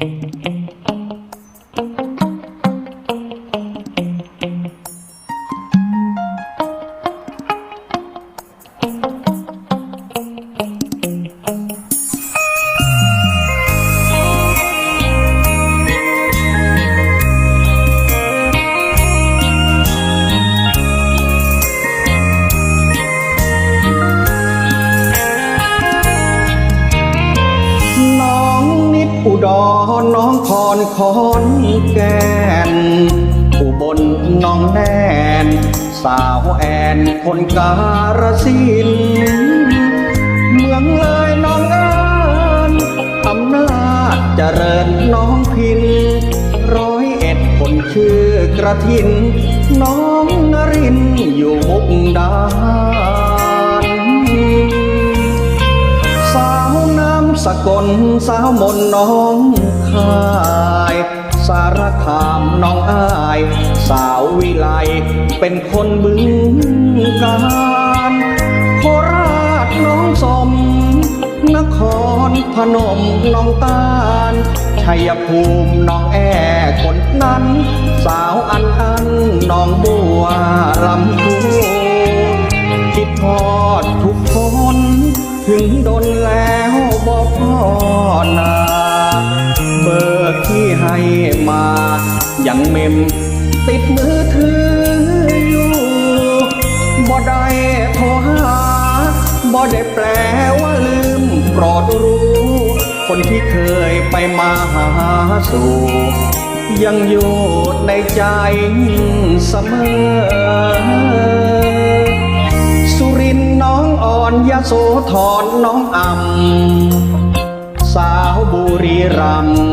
and and อุดรน้องคอนคอนแก่นอุบลน้องแนน สาวแอนคนการสิน เมืองเลยน้องเอิญอำนาจเจริญน้องพิน ร้อยเอ็ดคนชื่อกระทิน น้องนรินอยู่มุกดาหารสาวน้ สกลสาวมนน้องคาย สารคามน้องอาย สาววิไลเป็นคนบึงการโคราชน้องสม นครพนมน้องตาลชัยภูมิน้องแอคนนั้น สาวอันอันน้องบัวลำพูคิดทอดทุกคน ถึงดนแล นาเบอร์ที่ให้มายังเมมติดมือถืออยู่บ่ได้โทรหาบ่ได้แปลว่าลืมโปรดรู้ คนที่เคยไปมาหาสู่ ยังอยู่ในใจเสมอสุรินน้องอ่อนยโสธรน้องอ่ำ สาวบุรีรัมย์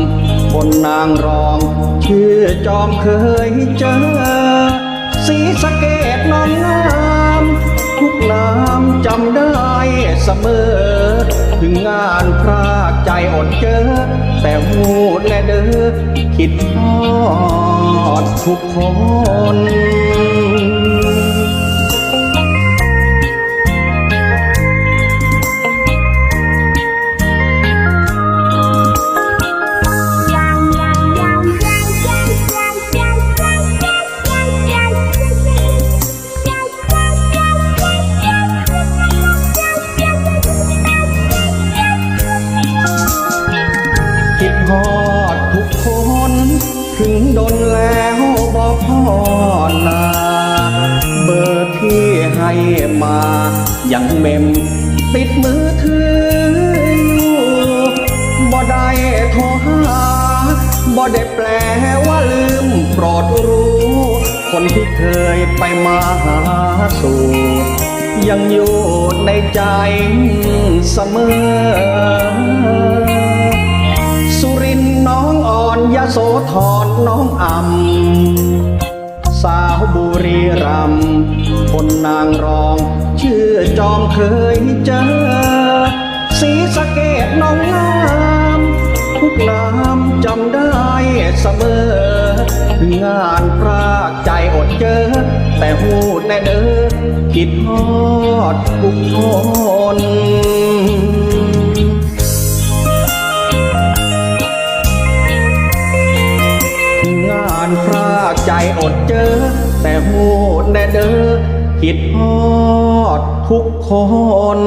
คนนางรองชื่อจอมเคยเจอ สีสะเกตน้องงามทุกนามจำได้เสมอ ถึงงานพรากใจอดเจอ แต่หูแลเด้อคิดทอดทุกคน ถึงดนแล้วบอกพ่อนาเบอร์ที่ให้มายังเมมติดมือถืออยู่บ่ได้โทรหาบ่ได้แปลว่าลืมโปรดรู้ คนที่เคยไปมาหาสู่ยังอยู่ในใจเสมอ โสธรน้องอ่ำสาวบุรีรัมคนนางรอง ชื่อจอมเคยเจอสีสะเกตน้องงามทุกนามจำได้เสมองงานพรากใจอดเจอ แต่หูแน่เด้อคิดฮอดทุกคน ใจอดเจอ แต่หูแน่เด้อคิดฮอดทุกคน